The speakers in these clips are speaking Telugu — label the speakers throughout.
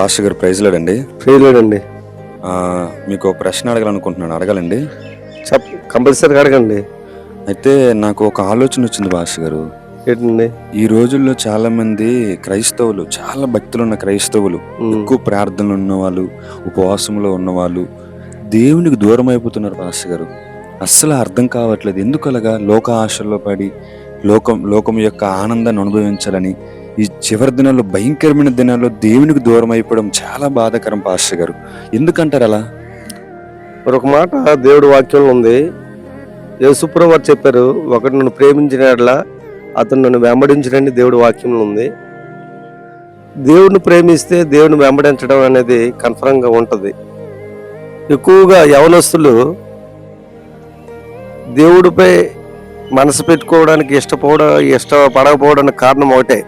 Speaker 1: పాస్టర్ గారు ప్రైజ్ లేడండి.
Speaker 2: చేయలేడండి
Speaker 1: ఆ, మీకు ప్రశ్న అడగాలనుకుంటున్నాను అడగాలండి.
Speaker 2: చెప్ కంపల్సరీగా అడగండి.
Speaker 1: అయితే నాకు ఒక ఆలోచన వచ్చింది పాస్టర్ గారు.
Speaker 2: ఏంటండి?
Speaker 1: ఈ రోజుల్లో చాలా మంది క్రైస్తవులు చాలా భక్తులు ఉన్న క్రైస్తవులు ఎక్కువ ప్రార్థనలు ఉన్నవాళ్ళు ఉపవాసంలో ఉన్నవాళ్ళు దేవునికి దూరం అయిపోతున్నారు పాస్టర్ గారు. అస్సలు అర్థం కావట్లేదు. ఎందుకు అలాగా లోక ఆశల్లో పడి లోకం లోకం యొక్క ఆనందాన్ని అనుభవించాలని ఈ చివరి దినాల్లో భయంకరమైన దినాల్లో దేవునికి దూరం అయిపోవడం చాలా బాధాకరం పాస్టర్ గారు. ఎందుకంటారు అలా?
Speaker 2: ఒక మాట దేవుడి వాక్యంలో ఉంది. యేసుప్రభు వారు చెప్పారు ఒకటి నన్ను ప్రేమించిన అతను నన్ను వెంబడించడని దేవుడి వాక్యంలో ఉంది. దేవుడిని ప్రేమిస్తే దేవుని వెంబడించడం అనేది కన్ఫర్మ్గా ఉంటుంది. ఎక్కువగా యవనస్తులు దేవుడిపై మనసు పెట్టుకోవడానికి ఇష్టపోవడం ఇష్టపడకపోవడానికి కారణం ఒకటే.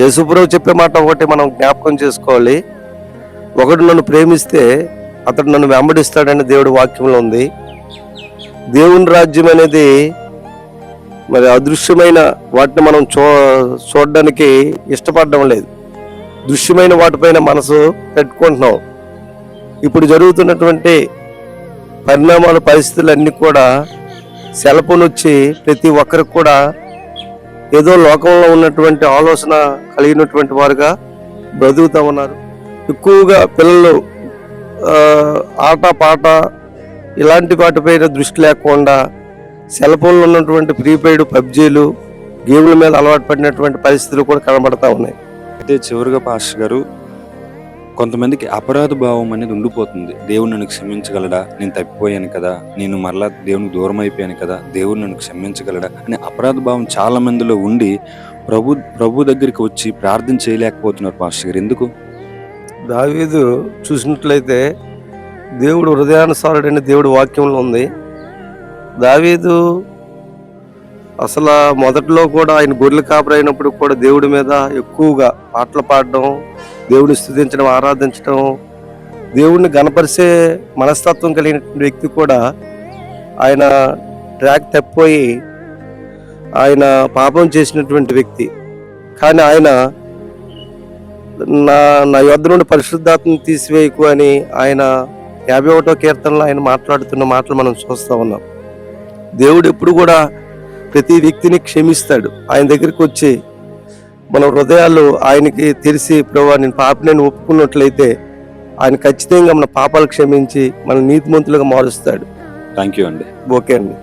Speaker 2: యేసుప్రభు చెప్పే మాట ఒకటి మనం జ్ఞాపకం చేసుకోవాలి. ఒకడు నన్ను ప్రేమిస్తే అతడు నన్ను వెంబడిస్తాడని దేవుడి వాక్యంలో ఉంది. దేవుని రాజ్యం అనేది మరి అదృశ్యమైన వాటిని మనం చూ చూడడానికి ఇష్టపడడం లేదు. దృశ్యమైన వాటిపైన మనసు పెట్టుకుంటున్నాం. ఇప్పుడు జరుగుతున్నటువంటి పరిణామాల పరిస్థితులు అన్నీ కూడా సెల్ ఫోన్ వచ్చి ప్రతి ఒక్కరికి కూడా ఏదో లోకంలో ఉన్నటువంటి ఆలోచన కలిగినటువంటి వారుగా బ్రతుకుతూ ఉన్నారు. ఎక్కువగా పిల్లలు ఆట పాట ఇలాంటి వాటిపైన దృష్టి లేకుండా సెల్ ఫోన్లో ఉన్నటువంటి ప్రీపెయిడ్ పబ్జీలు గేమ్ల మీద అలవాటు పడినటువంటి పరిస్థితులు కూడా కనబడతా ఉన్నాయి.
Speaker 1: అయితే చివరిగా పాస్టర్ గారు కొంతమందికి అపరాధ భావం అనేది ఉండిపోతుంది. దేవుడు నన్ను క్షమించగలడా? నేను తప్పిపోయాను కదా. నేను మరలా దేవునికి దూరం అయిపోయాను కదా. దేవుడు నన్ను క్షమించగలడా? అనే అపరాధ భావం చాలా మందిలో ఉండి ప్రభు ప్రభు దగ్గరికి వచ్చి ప్రార్థన చేయలేకపోతున్నారు పాస్టర్ గారు. ఎందుకు?
Speaker 2: దావీదు చూసినట్లయితే దేవుడు హృదయానుసారుడైన దేవుడు వాక్యంలో ఉంది. దావీదు అసలు మొదట్లో కూడా ఆయన గొర్రెలు కాపరైనప్పుడు కూడా దేవుడి మీద ఎక్కువగా పాటలు పాడడం దేవుడిని స్థుతించడం ఆరాధించడం దేవుడిని గణపరిచే మనస్తత్వం కలిగినటువంటి వ్యక్తి కూడా ఆయన ట్రాక్ తప్పిపోయి ఆయన పాపం చేసినటువంటి వ్యక్తి. కానీ ఆయన నా నా యొద్ నుండి పరిశుద్ధాత్మని తీసివేయకు అని ఆయన యాభై ఒకటో కీర్తనలో ఆయన మాట్లాడుతున్న మాటలు మనం చూస్తూ ఉన్నాం. దేవుడు ఎప్పుడు కూడా ప్రతి వ్యక్తిని క్షమిస్తాడు. ఆయన దగ్గరికి వచ్చి మన హృదయాలు ఆయనకి తెలిసి ప్రభు నేను పాపని ఒప్పుకున్నట్లయితే ఆయన ఖచ్చితంగా మన పాపాలు క్షమించి మన నీతిమంతులుగా మారుస్తాడు.
Speaker 1: థ్యాంక్ యూ అండి.
Speaker 2: ఓకే అండి.